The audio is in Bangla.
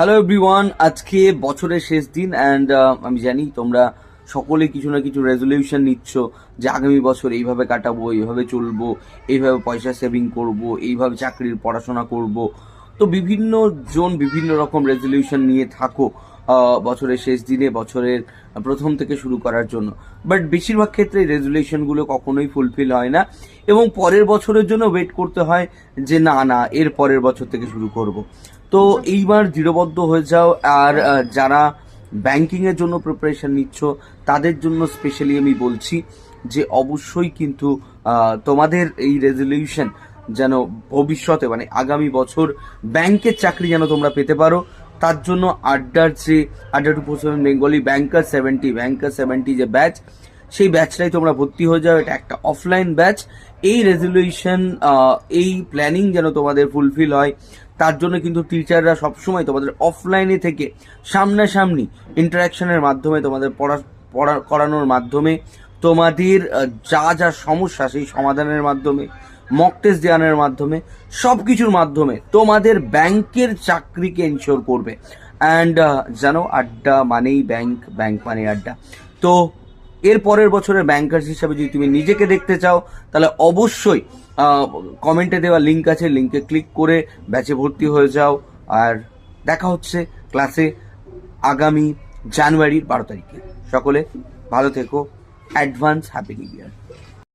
হ্যালো এভরিওয়ান আজকে বছরের শেষ দিন অ্যান্ড আমি জানি তোমরা সকলে কিছু না কিছু রেজলিউশন নিচ্ছ যে আগামী বছর এইভাবে কাটাবো, এইভাবে চলবো, এইভাবে পয়সা সেভিং করব, এইভাবে চাকরির পড়াশোনা করব। তো বিভিন্ন জন বিভিন্ন রকম রেজলিউশন নিয়ে থাকো বছরের শেষ দিনে, বছরের প্রথম থেকে শুরু করার জন্য। বাট বেশিরভাগ ক্ষেত্রে রেজলিউশনগুলো কখনোই ফুলফিল হয় না, এবং পরের বছরের জন্য ওয়েট করতে হয় যে না না, এর পরের বছর থেকে শুরু করব। তো এইবার দৃঢ়বদ্ধ হয়ে যাও আর যারা ব্যাংকিং এর জন্য প্রিপারেশন নিচ্ছ, তাদের জন্য স্পেশালি আমি বলছি যে অবশ্যই কিন্তু তোমাদের এই রেজলিউশন যেন ভবিষ্যতে মানে আগামী বছর ব্যাংকের চাকরি যেন তোমরা পেতে পারো। তার জন্য আড্ডার যে, আড্ডা টু পশ্চিম Bengali banker seventy banker seventy যে ব্যাচ সেই ব্যাচটাই তোমরা ভর্তি হয়ে যাও। এটা একটা অফলাইন ব্যাচ এই রেজলিউশন এই প্ল্যানিং যেন তোমাদের ফুলফিল হয়। তার জন্য কিন্তু টিচাররা সবসময় তোমাদের অফলাইনে থেকে সামনাসামনি ইন্টারাকশনের মাধ্যমে তোমাদের পড়া পড়া, করানোর মাধ্যমে তোমাদের যা যা সমস্যা সেই সমাধানের মাধ্যমে মক টেস্ট দেওয়ানোর মাধ্যমে সব কিছুর মাধ্যমে তোমাদের ব্যাংকের চাকরিকে এনশোর করবে। অ্যান্ড জানো আড্ডা মানেই ব্যাংক ব্যাংক মানে আড্ডা। তো এর পরের বছরের ব্যাংকার্স হিসাবে যদি তুমি নিজেকে দেখতে চাও, তাহলে অবশ্যই কমেন্টে দেওয়া লিঙ্ক আছে লিঙ্কে ক্লিক করে ব্যাচে ভর্তি হয়ে যাও। আর দেখা হচ্ছে ক্লাসে আগামী জানুয়ারির বারো তারিখে। সকলে ভালো থেকো অ্যাডভান্স হ্যাপি নিউ ইয়ার